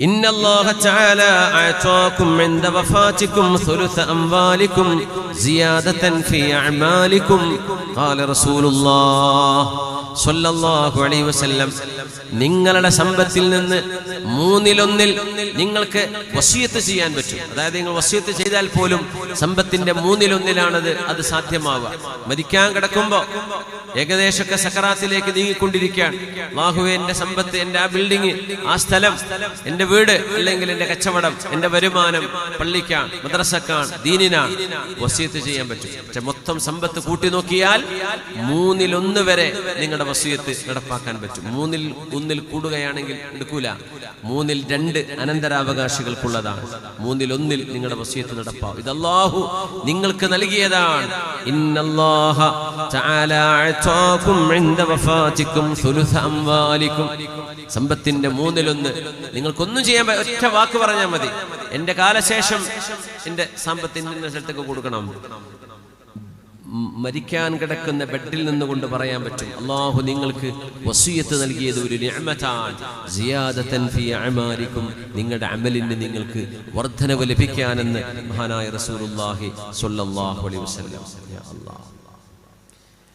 إن الله تعالى أعطاكم عند وفاتكم ثلث أموالكم زيادة في أعمالكم قال رسول الله صلى الله عليه وسلم നിങ്ങളുടെ സമ്പത്തിൽ നിന്ന് മൂന്നിലൊന്നിൽ നിങ്ങൾക്ക് വസിയത്ത് ചെയ്യാൻ പറ്റും. അതായത് നിങ്ങൾ വസിയത്ത് ചെയ്താൽ പോലും സമ്പത്തിന്റെ മൂന്നിലൊന്നിലാണത് അത് സാധ്യമാവുക. മരിക്കാൻ കിടക്കുമ്പോൾ ഏകദേശമൊക്കെ സക്കറാത്തിലേക്ക് നീങ്ങിക്കൊണ്ടിരിക്കുകയാണ്. ബാഹുവെ എന്റെ സമ്പത്ത് എന്റെ ആ ബിൽഡിംഗ് ആ സ്ഥലം എന്റെ വീട് അല്ലെങ്കിൽ എന്റെ കച്ചവടം എന്റെ വരുമാനം പള്ളിക്കാണ് മദ്രസക്കാണ് ദീനിനാണ് വസിയത്ത് ചെയ്യാൻ പറ്റും. പക്ഷെ മൊത്തം സമ്പത്ത് കൂട്ടി നോക്കിയാൽ മൂന്നിലൊന്ന് വരെ നിങ്ങളുടെ വസിയത്ത് നടപ്പാക്കാൻ പറ്റും. മൂന്നിൽ ഒന്നിൽ കൂടുകയാണെങ്കിൽ എടുക്കൂല. മൂന്നിൽ രണ്ട് അനന്തരാവകാശികൾക്കുള്ളതാണ്. മൂന്നിൽ ഒന്നിൽ നിങ്ങളുടെ വസീത്ത് നടപ്പാവും. ഇത് നിങ്ങൾക്ക് നൽകിയതാണ്. സമ്പത്തിന്റെ മൂന്നിലൊന്ന് നിങ്ങൾക്കൊന്നും ചെയ്യാൻ ഒറ്റ വാക്ക് പറഞ്ഞാൽ മതി. എന്റെ കാലശേഷം എന്റെ സമ്പത്തിന്റെ സ്ഥലത്തേക്ക് കൊടുക്കണം. മരിക്കാൻ കിടക്കുന്ന ബെഡിൽ നിന്നുകൊണ്ട് പറയാൻ പറ്റും. അള്ളാഹു നിങ്ങൾക്ക് വസീയത്ത് നൽകിയത് ഒരു അഅമാലിക്കും നിങ്ങളുടെ അമലിന് നിങ്ങൾക്ക് വർധനവ് ലഭിക്കാനെന്ന് മഹാനായ റസൂലുള്ളാഹി സ്വല്ലല്ലാഹു അലൈഹി വസല്ലം. യാ അല്ലാഹ്